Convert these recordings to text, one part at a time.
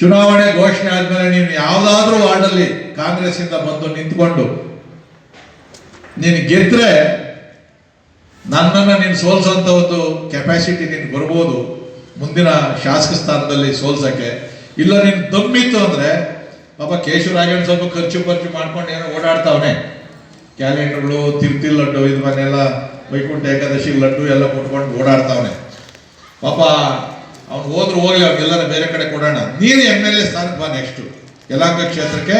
ಚುನಾವಣೆ ಘೋಷಣೆ ಆದ್ಮೇಲೆ ನೀನು ಯಾವುದಾದ್ರೂ ವಾರ್ಡಲ್ಲಿ ಕಾಂಗ್ರೆಸ್ಸಿಂದ ಬಂದು ನಿಂತ್ಕೊಂಡು ನೀನು ಗೆದ್ರೆ ನನ್ನನ್ನು ನೀನು ಸೋಲ್ಸೋಂಥ ಒಂದು ಕೆಪಾಸಿಟಿ ನೀನು ಬರ್ಬೋದು ಮುಂದಿನ ಶಾಸಕ ಸ್ಥಾನದಲ್ಲಿ ಸೋಲ್ಸಕ್ಕೆ. ಇಲ್ಲ ನೀನು ದಮ್ಮಿತ್ತು ಅಂದ್ರೆ ಪಾಪ ಕೇಶವರಾಜನ್ ಸ್ವಲ್ಪ ಖರ್ಚು ಖರ್ಚು ಮಾಡ್ಕೊಂಡು ಏನೋ ಓಡಾಡ್ತಾವನೆ. ಕ್ಯಾಲೆಂಡರ್ಗಳು ತಿರ್ತಿ ಲಡ್ಡು, ಇದು ಮನೆಲ್ಲ ವೈಕುಂಠ ಏಕಾದಶಿ ಲಡ್ಡು ಎಲ್ಲ ಕೊಟ್ಕೊಂಡು ಓಡಾಡ್ತಾವನೆ. ಪಾಪ ಅವ್ನು ಹೋದ್ರು ಹೋಗಿ ಅವ್ನಿಗೆಲ್ಲರ ಬೇರೆ ಕಡೆ ಕೊಡೋಣ. ನೀನು ಎಂ ಎಲ್ ಎ ಸ್ಥಾನಕ್ಕೆ ಬಾ ನೆಕ್ಸ್ಟು ಯಲಾಂಕ ಕ್ಷೇತ್ರಕ್ಕೆ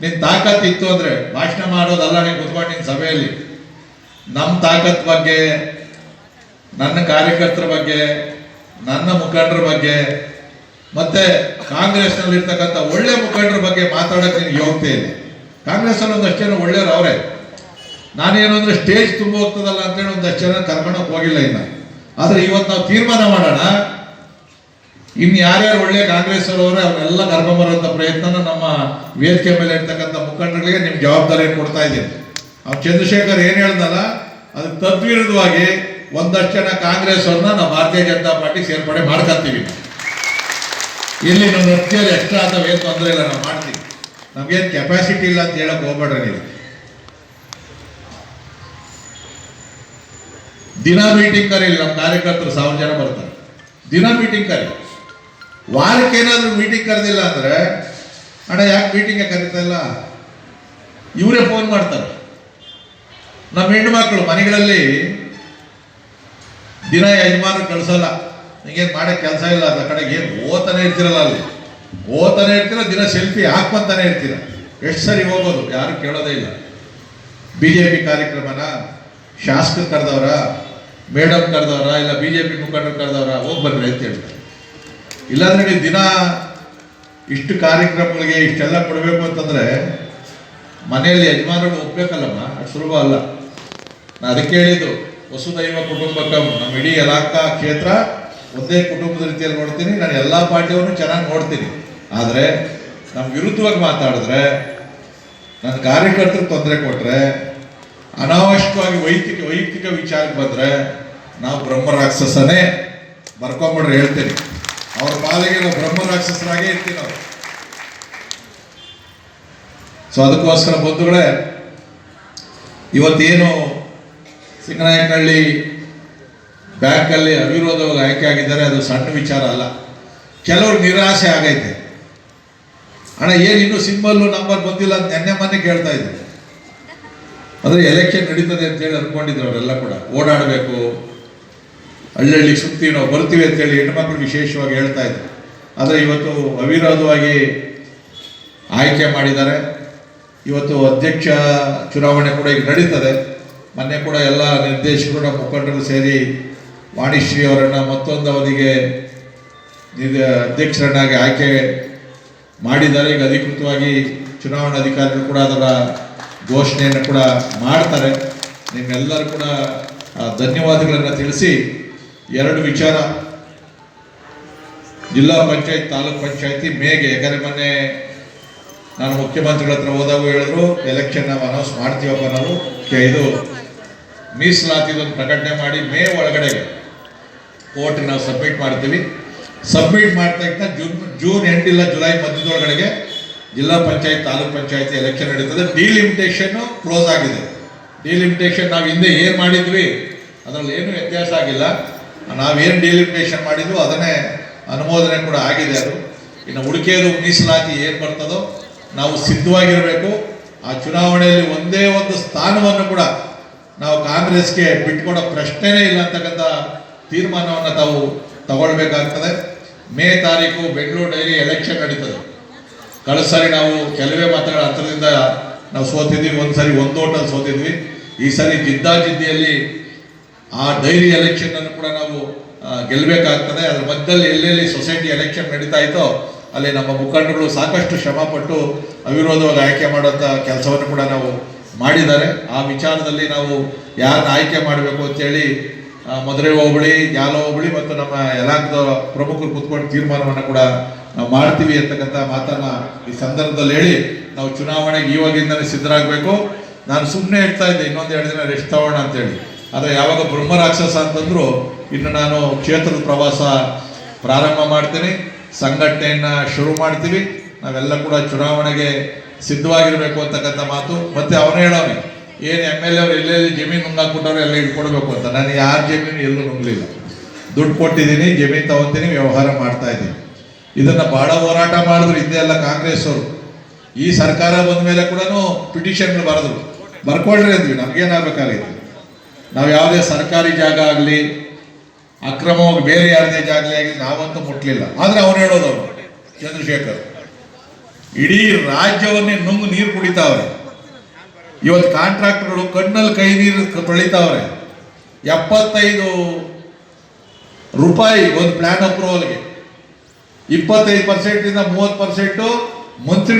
ನಿನ್ನ ತಾಕತ್ ಇತ್ತು ಅಂದ್ರೆ ಭಾಷಣ ಮಾಡೋದಲ್ಲ ನೀನು ಕುತ್ಕೊಂಡು ನಿನ್ನ ಸಭೆಯಲ್ಲಿ. ನಮ್ಮ ತಾಕತ್ ಬಗ್ಗೆ, ನನ್ನ ಕಾರ್ಯಕರ್ತರ ಬಗ್ಗೆ, ನನ್ನ ಮುಖಂಡರ ಬಗ್ಗೆ, ಮತ್ತೆ ಕಾಂಗ್ರೆಸ್ನಲ್ಲಿ ಇರ್ತಕ್ಕಂಥ ಒಳ್ಳೆ ಮುಖಂಡರ ಬಗ್ಗೆ ಮಾತಾಡೋಕ್ಕೆ ನಿನ್ಗೆ ಯೋಗ್ಯತೆ ಇಲ್ಲ. ಕಾಂಗ್ರೆಸ್ಸಲ್ಲಿ ಒಂದಷ್ಟು ಜನ ಒಳ್ಳೆಯವ್ರು ಅವರೇ. ನಾನೇನು ಅಂದ್ರೆ ಸ್ಟೇಜ್ ತುಂಬ ಹೋಗ್ತದಲ್ಲ ಅಂತೇಳಿ ಒಂದಷ್ಟು ಜನ ಕರ್ಕೊಂಡೋಗಿ ಹೋಗಿಲ್ಲ ಇನ್ನು. ಆದ್ರೆ ಇವತ್ತು ನಾವು ತೀರ್ಮಾನ ಮಾಡೋಣ. ಇನ್ನು ಯಾರ್ಯಾರು ಒಳ್ಳೆ ಕಾಂಗ್ರೆಸ್ ಅವರವರೇ ಅವನ್ನೆಲ್ಲ ಕರ್ಕೊಂಬರುವಂತ ಪ್ರಯತ್ನನ ನಮ್ಮ ವೇದಿಕೆ ಮೇಲೆ ಇರ್ತಕ್ಕಂಥ ಮುಖಂಡರಿಗೆ ನಿಮ್ ಜವಾಬ್ದಾರಿ ಕೊಡ್ತಾ ಇದ್ದೀನಿ. ಅವ್ರು ಚಂದ್ರಶೇಖರ್ ಏನ್ ಹೇಳ್ದಲ್ಲ ಅದಕ್ಕೆ ತದ್ವಿರುದ್ಧವಾಗಿ ಒಂದಷ್ಟು ಜನ ಕಾಂಗ್ರೆಸ್ ಅವ್ರನ್ನ ನಾವು ಭಾರತೀಯ ಜನತಾ ಪಾರ್ಟಿ ಸೇರ್ಪಡೆ ಮಾಡ್ಕೊತೀವಿ ಇಲ್ಲಿ ನಮ್ಮ ವ್ಯಕ್ತಿಯಲ್ಲಿ ಎಕ್ಸ್ಟ್ರಾ ಅಥವಾ ಏನು ತೊಂದರೆ ಇಲ್ಲ, ನಾವು ಮಾಡ್ತೀವಿ. ನಮ್ಗೇನು ಕೆಪಾಸಿಟಿ ಇಲ್ಲ ಅಂತ ಹೇಳಕ್ ಹೋಗ್ಬೇಡ್ರಿ ನೀವು. ದಿನ ಮೀಟಿಂಗ್ ಕರೀಲಿ ನಮ್ಮ ಕಾರ್ಯಕರ್ತರು ಸಾವಿರ ಜನ ಬರ್ತಾರೆ. ದಿನ ಮೀಟಿಂಗ್ ಕರಿ ವಾರಕ್ಕೆ ಏನಾದರೂ ಮೀಟಿಂಗ್ ಕರೆದಿಲ್ಲ ಅಂದ್ರೆ, ಅಣ್ಣ, ಯಾಕೆ ಮೀಟಿಂಗ್ ಕರೀತಾ ಇಲ್ಲ? ಇವರೇ ಫೋನ್ ಮಾಡ್ತಾರೆ. ನಮ್ಮ ಹೆಣ್ಣು ಮಕ್ಕಳು ಮನೆಗಳಲ್ಲಿ ದಿನ ಯಜಮಾನರು ಕಳಿಸಲ್ಲ. ನಿಂಗೇನು ಮಾಡೋ ಕೆಲಸ ಇಲ್ಲ ಅದ ಕಡೆಗೆ ಏನು ಓದ್ತಾನೆ ಇರ್ತಿರಲ್ಲ ಅಲ್ಲಿ? ಓದ್ತಾನೆ ಇರ್ತೀರ, ದಿನ ಸೆಲ್ಫಿ ಹಾಕ್ಕೊಂತಾನೆ ಇರ್ತೀರ. ಎಷ್ಟು ಸರಿ ಹೋಗೋದು, ಯಾರು ಕೇಳೋದೇ ಇಲ್ಲ. ಬಿ ಜೆ ಪಿ ಕಾರ್ಯಕ್ರಮನ ಶಾಸಕರು ಕರೆದವ್ರ, ಮೇಡಮ್ ಕರೆದವ್ರ, ಇಲ್ಲ ಬಿ ಜೆ ಪಿ ಮುಖಂಡರು ಕರೆದವ್ರ, ಹೋಗಿ ಬರ್ರಿ ಅಂತ ಹೇಳ್ತಾರೆ. ಇಲ್ಲಾಂದ್ರೆ ದಿನ ಇಷ್ಟು ಕಾರ್ಯಕ್ರಮಗಳಿಗೆ ಇಷ್ಟೆಲ್ಲ ಕೊಡಬೇಕು ಅಂತಂದ್ರೆ ಮನೆಯಲ್ಲಿ ಯಜಮಾನರು ಒಪ್ಬೇಕಲ್ಲಮ್ಮ ಅದು ಸುಲಭ ಅಲ್ಲ. ನಾನು ಅದಕ್ಕೆ ಹೇಳಿದ್ದು, ವಸುದೈವ ಕುಟುಂಬಕಂ ನಮ್ಮ ಇಡೀ ಇಲಾಖಾ ಕ್ಷೇತ್ರ ಒಂದೇ ಕುಟುಂಬದ ರೀತಿಯಲ್ಲಿ ನೋಡ್ತೀನಿ, ನಾನು ಎಲ್ಲ ಪಾಠ್ಯವನ್ನು ಚೆನ್ನಾಗಿ ನೋಡ್ತೀನಿ. ಆದರೆ ನಮ್ಮ ವಿರುದ್ಧವಾಗಿ ಮಾತಾಡಿದ್ರೆ ನನ್ನ ಕಾರ್ಯಕರ್ತರು ತೊಂದರೆ ಕೊಟ್ಟರೆ ಅನಾವಶ್ಯಕವಾಗಿ ವೈಯಕ್ತಿಕ ವೈಯಕ್ತಿಕ ವಿಚಾರಕ್ಕೆ ಬಂದರೆ, ನಾವು ಬ್ರಹ್ಮ ರಾಕ್ಷಸನೇ ಬರ್ಕೊಂಬಿಡ್ರಿ ಹೇಳ್ತೀನಿ. ಅವ್ರ ಪಾಲಿಗೆ ನಾವು ಬ್ರಹ್ಮ ರಾಕ್ಷಸರಾಗೇ ಇರ್ತೀವಿ ನಾವು. ಸೊ ಅದಕ್ಕೋಸ್ಕರ ಬಂಧುಗಳೇ, ಇವತ್ತೇನು ಸಿಂಗನಾಯಕನಹಳ್ಳಿ ಬ್ಯಾಂಕಲ್ಲಿ ಅವಿರೋಧವಾಗಿ ಆಯ್ಕೆ ಆಗಿದ್ದಾರೆ, ಅದು ಸಣ್ಣ ವಿಚಾರ ಅಲ್ಲ. ಕೆಲವ್ರು ನಿರಾಸೆ ಆಗೈತೆ. ಅಣ್ಣ, ಏನು ಇನ್ನೂ ಸಿಂಬಲ್ಲು ನಂಬರ್ ಬಂದಿಲ್ಲ ಅಂತ ನೆನ್ನೆ ಮೊನ್ನೆ ಕೇಳ್ತಾ ಇದ್ರು ಅಂದರೆ ಎಲೆಕ್ಷನ್ ನಡೀತದೆ ಅಂತೇಳಿ ಅಂದ್ಕೊಂಡಿದ್ರು ಅವರೆಲ್ಲ ಕೂಡ. ಓಡಾಡಬೇಕು ಹಳ್ಳಿ ಸುತ್ತಿ ನಾವು ಬರ್ತೀವಿ ಅಂತೇಳಿ ಹೆಣ್ಮಕ್ಳು ವಿಶೇಷವಾಗಿ ಹೇಳ್ತಾ ಇದ್ರು. ಆದರೆ ಇವತ್ತು ಅವಿರೋಧವಾಗಿ ಆಯ್ಕೆ ಮಾಡಿದ್ದಾರೆ. ಇವತ್ತು ಅಧ್ಯಕ್ಷ ಚುನಾವಣೆ ಕೂಡ ಈಗ ನಡೀತದೆ. ಮೊನ್ನೆ ಕೂಡ ಎಲ್ಲ ನಿರ್ದೇಶಕರು ನಮ್ಮ ಮುಖಂಡರು ಸೇರಿ ವಾಣಿಶ್ರೀ ಅವರನ್ನು ಮತ್ತೊಂದು ಅವಧಿಗೆ ಅಧ್ಯಕ್ಷರನ್ನಾಗಿ ಆಯ್ಕೆ ಮಾಡಿದ್ದಾರೆ. ಈಗ ಅಧಿಕೃತವಾಗಿ ಚುನಾವಣಾ ಅಧಿಕಾರಿಗಳು ಕೂಡ ಅದರ ಘೋಷಣೆಯನ್ನು ಕೂಡ ಮಾಡ್ತಾರೆ. ನಿಮ್ಮೆಲ್ಲರೂ ಕೂಡ ಧನ್ಯವಾದಗಳನ್ನು ತಿಳಿಸಿ ಎರಡು ವಿಚಾರ. ಜಿಲ್ಲಾ ಪಂಚಾಯತ್, ತಾಲೂಕ್ ಪಂಚಾಯತಿ, ಮೇಗೆ ಯಾಕಂದ್ರೆ ಮೊನ್ನೆ ನಾನು ಮುಖ್ಯಮಂತ್ರಿಗಳ ಹತ್ರ ಹೋದಾಗ ಹೇಳಿದ್ರು ಎಲೆಕ್ಷನ್ ನಾವು ಅನೌನ್ಸ್ ಮಾಡ್ತೀವಪ್ಪ ನಾವು. ಇದು ಮೀಸಲಾತಿದೊಂದು ಪ್ರಕಟಣೆ ಮಾಡಿ ಮೇ ಒಳಗಡೆ ಕೋರ್ಟ್ ನಾವು ಸಬ್ಮಿಟ್ ಮಾಡ್ತೀವಿ. ಸಬ್ಮಿಟ್ ಮಾಡ್ತಾ ಜೂನ್ ಜೂನ್ ಎಂಡ್ ಇಲ್ಲ ಜುಲೈ ಮಧ್ಯದೊಳಗಡೆಗೆ ಜಿಲ್ಲಾ ಪಂಚಾಯತ್, ತಾಲೂಕ್ ಪಂಚಾಯತಿ ಎಲೆಕ್ಷನ್ ನಡೀತದೆ. ಡಿಲಿಮಿಟೇಷನ್ ಕ್ಲೋಸ್ ಆಗಿದೆ. ಡಿಲಿಮಿಟೇಷನ್ ನಾವು ಹಿಂದೆ ಏನು ಮಾಡಿದ್ವಿ? ಅದರಲ್ಲಿ ಏನು ವ್ಯತ್ಯಾಸ ಆಗಿಲ್ಲ. ನಾವೇನು ಡಿಲಿಮಿಟೇಷನ್ ಮಾಡಿದ್ವು ಅದನ್ನೇ ಅನುಮೋದನೆ ಕೂಡ ಆಗಿದೆ ಅದು. ಇನ್ನು ಉಳಿಕೆಯದು ಮೀಸಲಾತಿ ಏನು ಬರ್ತದೋ ನಾವು ಸಿದ್ಧವಾಗಿರಬೇಕು. ಆ ಚುನಾವಣೆಯಲ್ಲಿ ಒಂದೇ ಒಂದು ಸ್ಥಾನವನ್ನು ಕೂಡ ನಾವು ಕಾಂಗ್ರೆಸ್ಗೆ ಬಿಟ್ಕೊಡೋ ಪ್ರಶ್ನೆನೇ ಇಲ್ಲ ಅಂತಕ್ಕಂಥ ತೀರ್ಮಾನವನ್ನು ತಾವು ತಗೊಳ್ಬೇಕಾಗ್ತದೆ. ಮೇ ತಾರೀಕು ಬೆಂಗಳೂರು ಡೈರಿ ಎಲೆಕ್ಷನ್ ನಡೀತದೆ. ಕಳೆದ ಸಾರಿ ನಾವು ಕೆಲವೇ ಮತಗಳ ಹತ್ರದಿಂದ ನಾವು ಸೋತಿದ್ವಿ ಒಂದು ಸಾರಿ ಒಂದು ಓಟಲ್ಲಿ ಸೋತಿದ್ವಿ. ಈ ಸಾರಿ ಜಿದ್ದಾಜಿದ್ದಿಯಲ್ಲಿ ಆ ಡೈರಿ ಎಲೆಕ್ಷನ್ ಅನ್ನು ಕೂಡ ನಾವು ಗೆಲ್ಲಬೇಕಾಗ್ತದೆ ಅದ್ರ ಮಧ್ಯದಲ್ಲಿ ಎಲ್ಲೆಲ್ಲಿ ಸೊಸೈಟಿ ಎಲೆಕ್ಷನ್ ನಡೀತಾ ಇತ್ತೋ ಅಲ್ಲಿ ನಮ್ಮ ಮುಖಂಡಗಳು ಸಾಕಷ್ಟು ಶ್ರಮಪಟ್ಟು ಅವಿರೋಧವಾಗಿ ಆಯ್ಕೆ ಮಾಡುವಂಥ ಕೆಲಸವನ್ನು ಕೂಡ ನಾವು ಮಾಡಿದ್ದಾರೆ. ಆ ವಿಚಾರದಲ್ಲಿ ನಾವು ಯಾರನ್ನ ಆಯ್ಕೆ ಮಾಡಬೇಕು ಅಂತೇಳಿ ಮಧುರೆ ಹೋಬಳಿ ಯಾಲ ಹೋಬಳಿ ಮತ್ತು ನಮ್ಮ ಯಲಾಂಕದ ಪ್ರಮುಖರು ಕೂತ್ಕೊಂಡು ತೀರ್ಮಾನವನ್ನು ಕೂಡ ನಾವು ಮಾಡ್ತೀವಿ ಅಂತಕ್ಕಂಥ ಮಾತನ್ನ ಈ ಸಂದರ್ಭದಲ್ಲಿ ಹೇಳಿ ನಾವು ಚುನಾವಣೆಗೆ ಇವಾಗಿಂದಲೇ ಸಿದ್ಧರಾಗಬೇಕು. ನಾನು ಸುಮ್ಮನೆ ಹೇಳ್ತಾ ಇದ್ದೆ, ಇನ್ನೊಂದು ಎರಡು ದಿನ ರೆಸ್ಟ್ ತಗೋಣ ಅಂತೇಳಿ ಆದರೆ ಯಾವಾಗ ಬ್ರಹ್ಮ ರಾಕ್ಷಸ ಅಂತಂದ್ರು ಇನ್ನು ನಾನು ಕ್ಷೇತ್ರದ ಪ್ರವಾಸ ಪ್ರಾರಂಭ ಮಾಡ್ತೀನಿ. ಸಂಘಟನೆಯನ್ನು ಶುರು ಮಾಡ್ತೀವಿ. ನಾವೆಲ್ಲ ಕೂಡ ಚುನಾವಣೆಗೆ ಸಿದ್ಧವಾಗಿರಬೇಕು ಅಂತಕ್ಕಂಥ ಮಾತು. ಮತ್ತೆ ಅವನೇ ಹೇಳೋನೆ, ಏನು ಎಂ ಎಲ್ ಎ ಅವ್ರು ಎಲ್ಲೆಲ್ಲಿ ಜಮೀನು ನುಂಗಾಕ್ಬಿಟ್ಟವ್ರು ಎಲ್ಲ ಇಟ್ಕೊಡ್ಬೇಕು ಅಂತ. ನಾನು ಯಾರ ಜಮೀನು ಎಲ್ಲೂ ನುಂಗ್ಲಿಲ್ಲ. ದುಡ್ಡು ಕೊಟ್ಟಿದ್ದೀನಿ, ಜಮೀನು ತಗೊತೀನಿ, ವ್ಯವಹಾರ ಮಾಡ್ತಾ ಇದ್ದೀನಿ. ಇದನ್ನ ಬಹಳ ಹೋರಾಟ ಮಾಡಿದ್ರು ಹಿಂದೆ ಎಲ್ಲ ಕಾಂಗ್ರೆಸ್ ಅವರು. ಈ ಸರ್ಕಾರ ಬಂದ ಮೇಲೆ ಕೂಡ ಪಿಟಿಷನ್ಗಳು ಬರೆದ್ರು. ಬರ್ಕೊಳ್ರಿ ಅಂದ್ವಿ ನಮ್ಗೇನಾಗಬೇಕಾಗಿತ್ತು ನಾವು ಯಾವುದೇ ಸರ್ಕಾರಿ ಜಾಗ ಆಗಲಿ, ಅಕ್ರಮವಾಗಿ ಬೇರೆ ಯಾರದೇ ಜಾಗ ಆಗಲಿ ನಾವಂತೂ ಮುಟ್ಲಿಲ್ಲ. ಆದರೆ ಅವ್ರು ಹೇಳೋದು ಅವರು, ಚಂದ್ರಶೇಖರ್, ಇಡೀ ರಾಜ್ಯವನ್ನೇ ನುಂಗು ನೀರು ಕುಡಿತಾವ್ರೆ. ಇವತ್ತು ಕಾಂಟ್ರಾಕ್ಟರ್ಗಳು ಕಣ್ಣಲ್ಲಿ ಕೈ ನೀರು ತೊಳಿತಾವ್ರೆ. ಎಪ್ಪತ್ತೈದು ರೂಪಾಯಿ ಒಂದು ಪ್ಲಾನ್ ಅಪ್ರೂವಲ್ಗೆ ಇಪ್ಪತ್ತೈದು ಪರ್ಸೆಂಟಿಂದ ಮೂವತ್ತು ಪರ್ಸೆಂಟು ಮಂತ್ರಿ